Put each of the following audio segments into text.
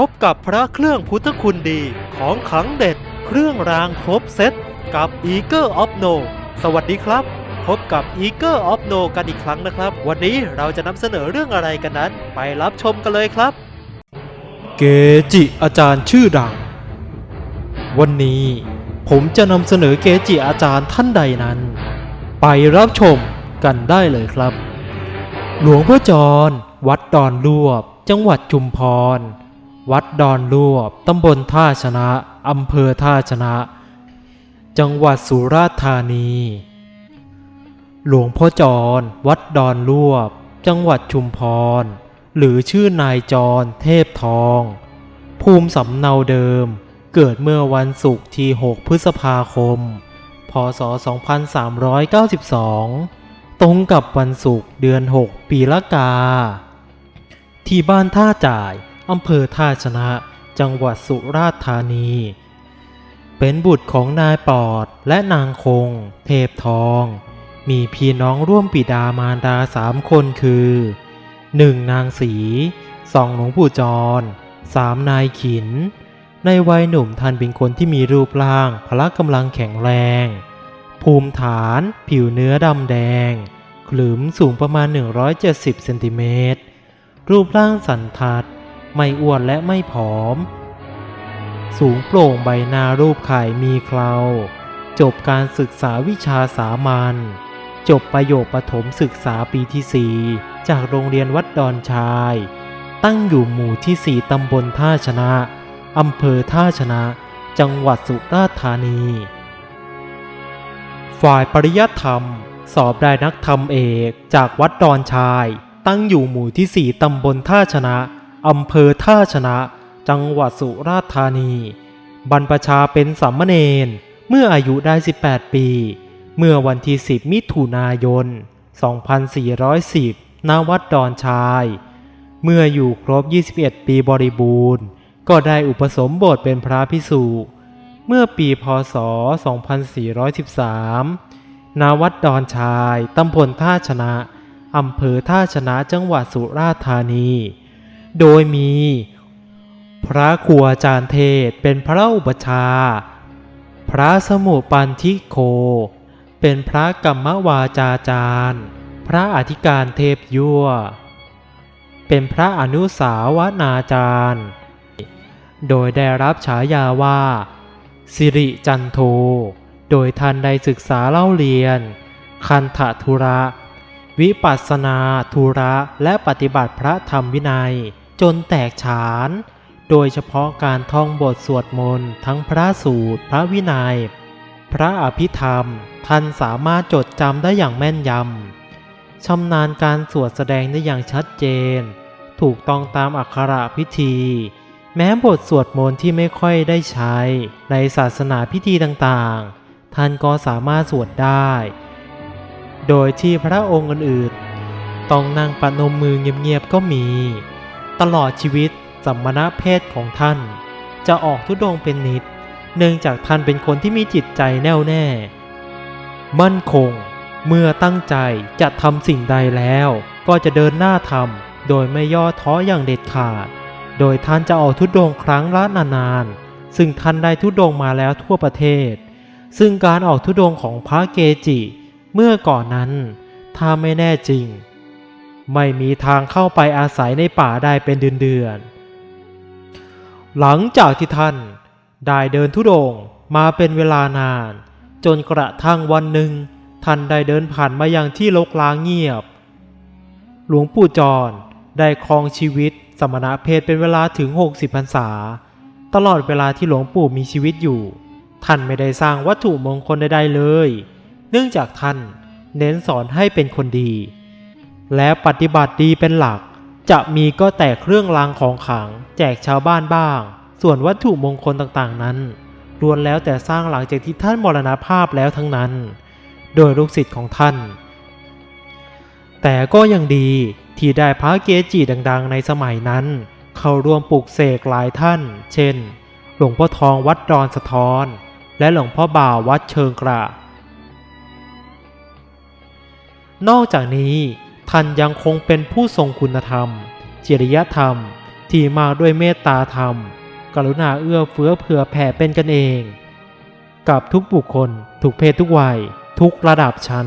พบกับพระเครื่องพุทธคุณดีของขังเด็ด เครื่องรางครบเซตกับ e a g e of No สวัสดีครับ พบกับ e a g e of No กันอีกครั้งนะครับ วันนี้เราจะนำเสนอเรื่องอะไรกันนั้น ไปรับชมกันเลยครับ เกจิอาจารย์ชื่อดัง วันนี้ผมจะนำเสนอเกจิอาจารย์ท่านใดนั้น ไปรับชมกันได้เลยครับ หลวงพ่อจร วัดดอนลวบ จังหวัดจุมพร วัดดอนลวบตำบลท่าชนะอำเภอท่าชนะ จังหวัดสุราษฎร์ธานี หลวงพ่อจร วัดดอนลวบ จังหวัดชุมพร หรือชื่อนายจร เทพทอง ภูมิสำเนาเดิม เกิดเมื่อวันศุกร์ที่ 6 พฤษภาคม พศ 2392 ตรงกับวันศุกร์เดือน 6 ปีละกา ที่บ้านท่าจ่าย อำเภอท่าชนะ จังหวัดสุราษฎร์ธานี เป็นบุตรของนายปอดและนางคง เทพทอง มีพี่น้องร่วมปิดามารดาสามคนคือ 1. นางสีสองหลวงปู่จร 3. นายขิน ในวัยหนุ่มท่านเป็นคนที่มีรูปร่างพละกำลังแข็งแรง ภูมิฐานผิวเนื้อดำแดง ขลึมสูงประมาณ 170 เซนติเมตร รูปร่างสันทัด ไม่อ้วนและไม่ผอม สูงโปร่งใบหน้ารูปไข่มีเคราจบการศึกษาวิชาสามัญจบประโยคปฐมศึกษาปีที่ 4 จากโรงเรียนวัดดอนชาย ตั้งอยู่หมู่ที่ 4 ตำบลท่าชนะ อำเภอท่าชนะ จังหวัดสุราษฎร์ธานี ฝ่ายปริยัติธรรม สอบได้นักธรรมเอกจากวัดดอนชาย ตั้งอยู่หมู่ที่ 4 ตำบลท่าชนะ อำเภอท่าชนะ จังหวัดสุราษฎร์ธานี บรรพชาเป็นสามเณรเมื่ออายุได้ 18 ปี เมื่อวันที่ 10 มิถุนายน 2410 ณ วัดดอนชาย เมื่ออยู่ครบ 21 ปีบริบูรณ์ ก็ได้อุปสมบทเป็นพระพิสุเมื่อปีพศ 2413 ณ วัดดอนชาย ตำบลท่าชนะ อำเภอท่าชนะจังหวัดสุราษฎร์ธานี โดยมี พระครูอาจารย์เทศเป็นพระอุปชา พระสมุปันทิโค เป็นพระกรรมวาจาจารย์ พระอธิการเทพยั่ว เป็นพระอนุสาวนาจารย์ โดยได้รับฉายาว่า สิริจันโท โดยท่านได้ศึกษาเล่าเรียน คันธทุระวิปัสสนาธุระและปฏิบัติพระธรรมวินัย จนแตกฉาน โดยเฉพาะการท่องบทสวดมนต์ทั้งพระสูตร พระวินัย พระอภิธรรม ท่านสามารถจดจำได้อย่างแม่นยำชำนาญการสวดแสดงได้อย่างชัดเจน ถูกต้องตามอักขระพิธี แม้บทสวดมนต์ที่ไม่ค่อยได้ใช้ ในศาสนาพิธีต่างๆ ท่านก็สามารถสวดได้ โดยที่พระองค์อื่นๆต้องนั่งปะนมมือเงียบๆก็มี ตลอดชีวิตสัมมณเพศของท่าน จะออกทุดงเป็นนิด เนื่องจากท่านเป็นคนที่มีจิตใจแน่วแน่ มั่นคง เมื่อตั้งใจจะทำสิ่งใดแล้ว ก็จะเดินหน้าทำโดยไม่ย่อท้ออย่างเด็ดขาด โดยท่านจะออกทุดงครั้งละนานๆซึ่งท่านได้ทุดงมาแล้วทั่วประเทศ ซึ่งการออกทุดงของพระเกจิ เมื่อก่อนนั้น ถ้าไม่แน่จริง ไม่มีทางเข้าไปอาศัยในป่าได้เป็นเดือนๆ หลังจากที่ท่านได้เดินทุดงมาเป็นเวลานาน จนกระทั่งวันหนึ่ง ท่านได้เดินผ่านมายังที่รกร้างเงียบ หลวงปู่จรได้ครองชีวิตสมณเพศเป็นเวลาถึง 60พรรษา ตลอดเวลาที่หลวงปู่มีชีวิตอยู่ ท่านไม่ได้สร้างวัตถุมงคลใดๆเลย เนื่องจากท่านเน้นสอนให้เป็นคนดี และปฏิบัติดีเป็นหลัก จะมีก็แต่เครื่องรางของขลัง แจกชาวบ้านบ้าง ส่วนวัตถุมงคลต่างๆนั้นล้วนแล้วแต่สร้างหลังจากที่ท่านมรณภาพแล้วทั้งนั้น โดยลูกศิษย์ของท่าน แต่ก็ยังดีที่ได้พระเกจิดังๆ ในสมัยนั้น เข้าร่วมปลูกเสกหลายท่าน เช่น หลวงพ่อทองวัดดอนสะท้อน และหลวงพ่อบ่าววัดเชิงกระนอกจากนี้ ท่านยังคงเป็นผู้ทรงคุณธรรม จริยธรรม ที่มาด้วยเมตตาธรรม กรุณาเอื้อเฟื้อเผื่อแผ่เป็นกันเอง กับทุกบุคคล ทุกเพศทุกวัย ทุกระดับชั้น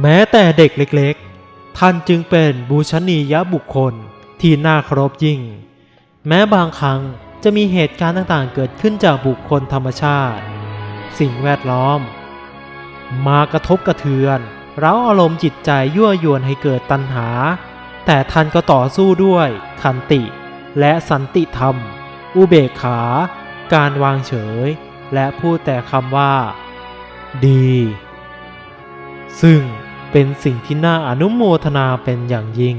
แม้แต่เด็กเล็กๆ ท่านจึงเป็นบูชนียบุคคลที่น่าเคารพยิ่ง แม้บางครั้งจะมีเหตุการณ์ต่างๆ เกิดขึ้นจากบุคคลธรรมชาติ สิ่งแวดล้อม มากระทบกระเทือน เร้าอารมณ์จิตใจยั่วยวนให้เกิดตัณหา แต่ท่านก็ต่อสู้ด้วยขันติ และสันติธรรม อุเบกขา การวางเฉย และพูดแต่คำว่า ดี ซึ่งเป็นสิ่งที่น่าอนุโมทนาเป็นอย่างยิ่ง